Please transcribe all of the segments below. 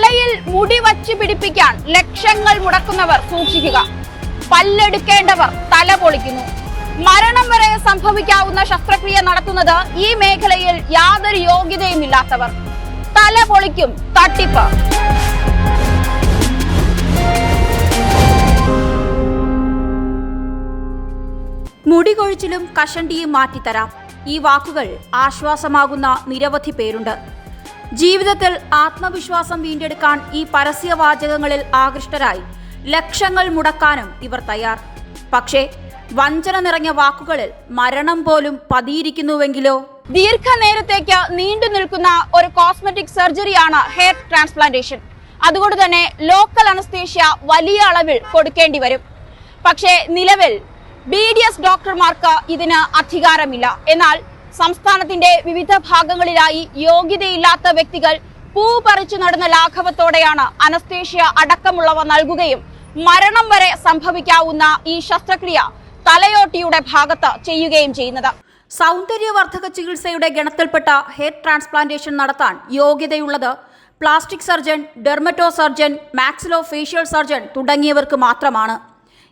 തലയിൽ മുടി വച്ച് പിടിപ്പിക്കാൻ ലക്ഷങ്ങൾ മുടക്കുന്നവർ സൂക്ഷിക്കുക. പല്ലെടുക്കേണ്ടവർ തല പൊളിക്കുന്നു. മരണം വരെ സംഭവിക്കാവുന്ന ശസ്ത്രക്രിയ നടത്തുന്നത് ഈ മേഖലയിൽ യാതൊരു യോഗ്യതയും ഇല്ലാത്തവർ. തല പൊളിക്കും തട്ടിപ്പ്. മുടി കൊഴിച്ചിലും കഷണ്ടിയും മാറ്റിത്തരാം. ഈ വാക്കുകൾ ആശ്വാസമാകുന്ന നിരവധി പേരുണ്ട്. ജീവിതത്തിൽ ആത്മവിശ്വാസം വീണ്ടെടുക്കാൻ ഈ പരസ്യവാചകങ്ങളിൽ ആകൃഷ്ടരായി. ലക്ഷങ്ങൾ മുടക്കാനും ഇവർ തയ്യാർ. പക്ഷേ വഞ്ചന നിറഞ്ഞ വാക്കുകളിൽ മരണം പോലും പതിയിരിക്കുന്നുവെങ്കിലോ? ദീർഘനേരത്തേക്ക് നീണ്ടു നിൽക്കുന്ന ഒരു കോസ്മെറ്റിക് സർജറിയാണ് ഹെയർ ട്രാൻസ്പ്ലാന്റേഷൻ. അതുകൊണ്ട് തന്നെ ലോക്കൽ അനസ്തേഷ്യ വലിയ അളവിൽ കൊടുക്കേണ്ടി വരും. പക്ഷേ നിലവിൽ ബി ഡി എസ് ഡോക്ടർമാർക്ക് ഇതിന് അധികാരമില്ല. എന്നാൽ സംസ്ഥാനത്തിന്റെ വിവിധ ഭാഗങ്ങളിലായി യോഗ്യതയില്ലാത്ത വ്യക്തികൾ പൂ പറിച്ചു നടന്ന ലാഘവത്തോടെയാണ് അനസ്തേഷ്യ അടക്കമുള്ളവ നൽകുകയും മരണം വരെ സംഭവിക്കാവുന്ന ഈ ശസ്ത്രക്രിയ തലയോട്ടിയുടെ ഭാഗത്ത് ചെയ്യുകയും ചെയ്യുന്നത്. സൗന്ദര്യവർദ്ധക ചികിത്സയുടെ ഗണത്തിൽപ്പെട്ട ഹെയർ ട്രാൻസ്പ്ലാന്റേഷൻ നടത്താൻ യോഗ്യതയുള്ളത് plastic surgeon dermato surgeon maxillo facial surgeon തുടങ്ങിയവർക്ക് മാത്രമാണ്.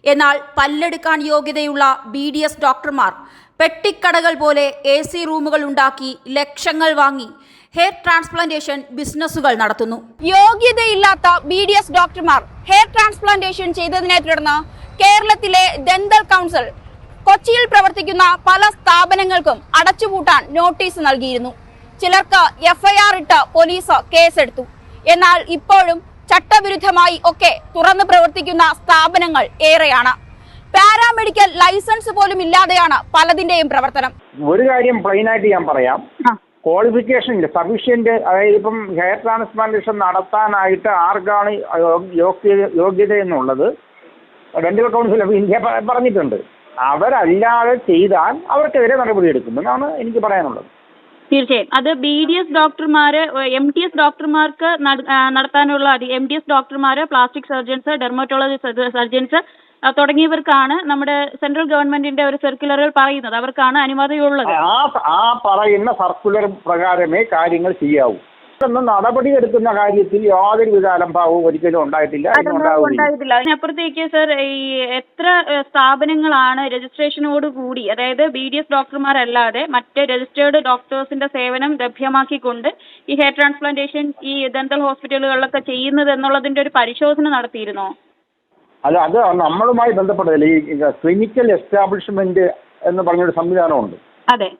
എന്നാൽ പല്ലെടുക്കാൻ യോഗ്യതയുള്ള ബി ഡി എസ് ഡോക്ടർമാർ പെട്ടിക്കടകൾ പോലെ എ സി റൂമുകൾ ഉണ്ടാക്കി ലക്ഷങ്ങൾ വാങ്ങി. ഹെയർ ട്രാൻസ്പ്ലാന്റേഷൻ ബിസിനസ്സുകൾ നടത്തുന്നു. യോഗ്യതയില്ലാത്ത ബി ഡി എസ് ഡോക്ടർമാർ ഹെയർ ട്രാൻസ്പ്ലാന്റേഷൻ ചെയ്തതിനെ തുടർന്ന് കേരളത്തിലെ ദന്തൽ കൗൺസിൽ കൊച്ചിയിൽ പ്രവർത്തിക്കുന്ന പല സ്ഥാപനങ്ങൾക്കും അടച്ചുപൂട്ടാൻ നോട്ടീസ് നൽകിയിരുന്നു. ചിലർക്ക് എഫ്ഐആർ ഇട്ട് പോലീസ് കേസെടുത്തു. എന്നാൽ ഇപ്പോഴും ചട്ടവിരുദ്ധമായി ഒക്കെ തുറന്നു പ്രവർത്തിക്കുന്ന സ്ഥാപനങ്ങൾ ഏറെയാണ്. പാരാമെഡിക്കൽ ലൈസൻസ് പോലും ഇല്ലാതെയാണ് പലതിന്റെയും പ്രവർത്തനം. ഒരു കാര്യം പ്ലെയിൻ ആയിട്ട് ഞാൻ പറയാം. ക്വാളിഫിക്കേഷൻ ഇല്ല. സഫീഷ്യന്റ് അതായത് ഇപ്പം ഹെയർ ട്രാൻസ്പ്ലാന്റേഷൻ നടത്താനായിട്ട് ആർക്കാണ് യോഗ്യത എന്നുള്ളത് ഡെന്റൽ കൗൺസിൽ ഓഫ് ഇന്ത്യ പറഞ്ഞിട്ടുണ്ട്. അവരല്ലാതെ ചെയ്താൽ അവർക്കെതിരെ എന്നാണ് എനിക്ക് പറയാനുള്ളത്. തീർച്ചയായും. അത് ബി ഡി എസ് ഡോക്ടർമാര് എം ടി എസ് ഡോക്ടർമാർക്ക് നടത്താനുള്ള എം ഡി എസ് ഡോക്ടർമാര് പ്ലാസ്റ്റിക് സർജൻസ് ഡെർമറ്റോളജി സർജൻസ് തുടങ്ങിയവർക്കാണ് നമ്മുടെ സെൻട്രൽ ഗവൺമെന്റിന്റെ ഒരു സർക്കുലറിൽ പറയുന്നത്. അവർക്കാണ് അനുമതിയുള്ളത്. ആ ആ പറയുന്ന സർക്കുലർ പ്രകാരമേ കാര്യങ്ങൾ ചെയ്യാവൂ. നടപടി എടുക്കുന്ന കാര്യത്തിൽ യാതൊരു വിധ അലംഭാവവും ഒരിക്കലും ഉണ്ടായിട്ടില്ല ഉണ്ടായിട്ടില്ല. അതിനപ്പുറത്തേക്ക് സർ ഈ എത്ര സ്ഥാപനങ്ങളാണ് രജിസ്ട്രേഷനോട് കൂടി അതായത് ബി ഡി എസ് ഡോക്ടർമാരല്ലാതെ മറ്റ് രജിസ്റ്റേർഡ് ഡോക്ടേഴ്സിന്റെ സേവനം ലഭ്യമാക്കിക്കൊണ്ട് ഈ ഹെയർ ട്രാൻസ്പ്ലാന്റേഷൻ ഈ ഡെന്റൽ ഹോസ്പിറ്റലുകളിലൊക്കെ ചെയ്യുന്നത് എന്നുള്ളതിന്റെ ഒരു പരിശോധന നടത്തിയിരുന്നോ? അല്ല അത് നമ്മളുമായി ബന്ധപ്പെട്ടതല്ല. ഈ ക്ലിനിക്കൽ എസ്റ്റാബ്ലിഷ്മെന്റ് എന്ന് പറഞ്ഞൊരു സംവിധാനമുണ്ട്. അതെ.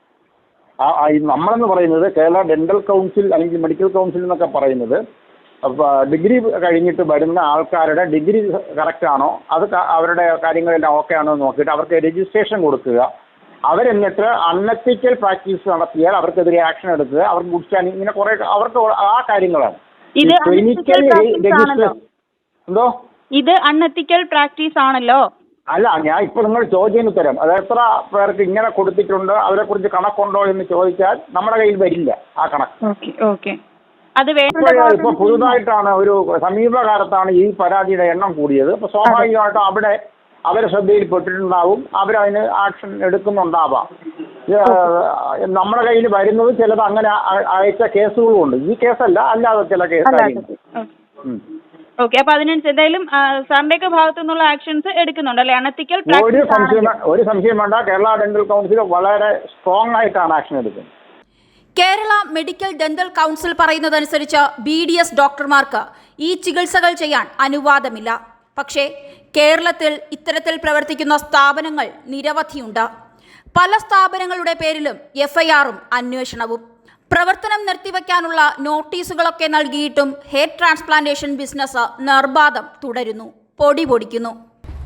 ആ നമ്മളെന്ന് പറയുന്നത് കേരള ഡെന്റൽ കൗൺസിൽ അല്ലെങ്കിൽ മെഡിക്കൽ കൗൺസിൽ എന്നൊക്കെ പറയുന്നത് ഡിഗ്രി കഴിഞ്ഞിട്ട് വരുന്ന ആൾക്കാരുടെ ഡിഗ്രി കറക്റ്റ് ആണോ? അത് അവരുടെ കാര്യങ്ങളെല്ലാം ഓക്കെ ആണോ എന്ന് നോക്കിയിട്ട് അവർക്ക് രജിസ്ട്രേഷൻ കൊടുക്കുക. അവരെന്നിട്ട് അൺഎത്തിക്കൽ പ്രാക്ടീസ് നടത്തിയാൽ അവർക്കെതിരെ ആക്ഷൻ എടുക്കുക. അവർക്ക് ഗുഡ് സ്റ്റാൻഡിങ് ഇങ്ങനെ കുറെ അവർക്ക് ആ കാര്യങ്ങളാണ്. ക്ലിനിക്കൽ രജിസ്ട്രേഷൻ എന്തോ? ഇത് അൺഎത്തിക്കൽ പ്രാക്ടീസ് ആണല്ലോ. അല്ല ഞാൻ ഇപ്പോൾ നിങ്ങൾ ചോദ്യത്തിന് ഉത്തരം. അത് എത്ര പേർക്ക് ഇങ്ങനെ കൊടുത്തിട്ടുണ്ട് അവരെ കുറിച്ച് കണക്കുണ്ടോ എന്ന് ചോദിച്ചാൽ നമ്മുടെ കയ്യിൽ വരില്ല ആ കണക്ക്. ഓക്കെ അത് ഇപ്പൊ പുതുതായിട്ടാണ് ഒരു സമീപകാലത്താണ് ഈ പരാതിയുടെ എണ്ണം കൂടിയത്. അപ്പൊ സ്വാഭാവികമായിട്ടും അവിടെ അവരെ ശ്രദ്ധയിൽപ്പെട്ടിട്ടുണ്ടാവും അവരതിന് ആക്ഷൻ എടുക്കുന്നുണ്ടാവാം. നമ്മുടെ കയ്യിൽ വരുന്നത് ചിലത് അങ്ങനെ അയച്ച കേസുകളും ഉണ്ട് ഈ കേസല്ല അല്ലാതെ ചില കേസ്. ഓക്കെ അപ്പൊ അതിനനുസരിച്ച് എന്തായാലും സാറിന്റെ സാറിന്റെയൊക്കെ ഭാഗത്തു നിന്നുള്ള ആക്ഷൻസ് എടുക്കുന്നുണ്ട് അല്ലെ? അണത്തിക്കൽ ഒരു സംശയം ഒരു സംശയം വേണ്ട. കേരള ഡെന്റൽ കൗൺസിൽ വളരെ സ്ട്രോങ് ആയിട്ടാണ് ആക്ഷൻ എടുക്കുന്നത്. കേരള മെഡിക്കൽ ഡെന്റൽ കൗൺസിൽ പറയുന്നതനുസരിച്ച് ബി ഡി എസ് ഡോക്ടർമാർക്ക് ഈ ചികിത്സകൾ ചെയ്യാൻ അനുവാദമില്ല. പക്ഷേ കേരളത്തിൽ ഇത്തരത്തിൽ പ്രവർത്തിക്കുന്ന സ്ഥാപനങ്ങൾ നിരവധിയുണ്ട്. പല സ്ഥാപനങ്ങളുടെ പേരിലും എഫ്ഐആറും അന്വേഷണവും. പ്രവർത്തനം നിർത്തിവെക്കാനുള്ള നോട്ടീസുകളൊക്കെ നൽകിയിട്ടും ഹെയർ ട്രാൻസ്പ്ലാന്റേഷൻ ബിസിനസ് നിർബാധം തുടരുന്നു. പൊടി പൊടിക്കുന്നു.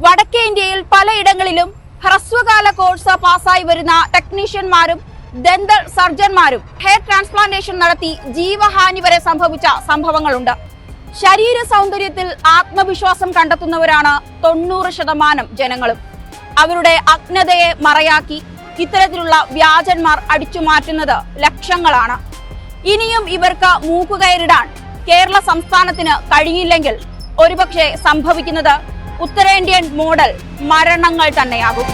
വടക്കേ ഇന്ത്യയിൽ പലയിടങ്ങളിലും ഹ്രസ്വകാല കോഴ്സ് പാസ്സായി വരുന്ന ടെക്നീഷ്യന്മാരും ദന്തൽ സർജന്മാരും ഹെയർ ട്രാൻസ്പ്ലാന്റേഷൻ നടത്തി ജീവഹാനി വരെ സംഭവിച്ച സംഭവങ്ങളുണ്ട്. ശരീര സൗന്ദര്യത്തിൽ ആത്മവിശ്വാസം കണ്ടെത്തുന്നവരാണ് തൊണ്ണൂറ് ശതമാനം ജനങ്ങളും. അവരുടെ അജ്ഞതയെ മറയാക്കി ഇത്തരത്തിലുള്ള വ്യാജന്മാർ അടിച്ചു മാറ്റുന്നത് ലക്ഷങ്ങളാണ്. ഇനിയും ഇവർക്ക് മൂക്കുകയറിടാൻ കേരള സംസ്ഥാനത്തിന് കഴിയില്ലെങ്കിൽ ഒരുപക്ഷെ സംഭവിക്കുന്നത് ഉത്തരേന്ത്യൻ മോഡൽ മരണങ്ങൾ തന്നെയാകും.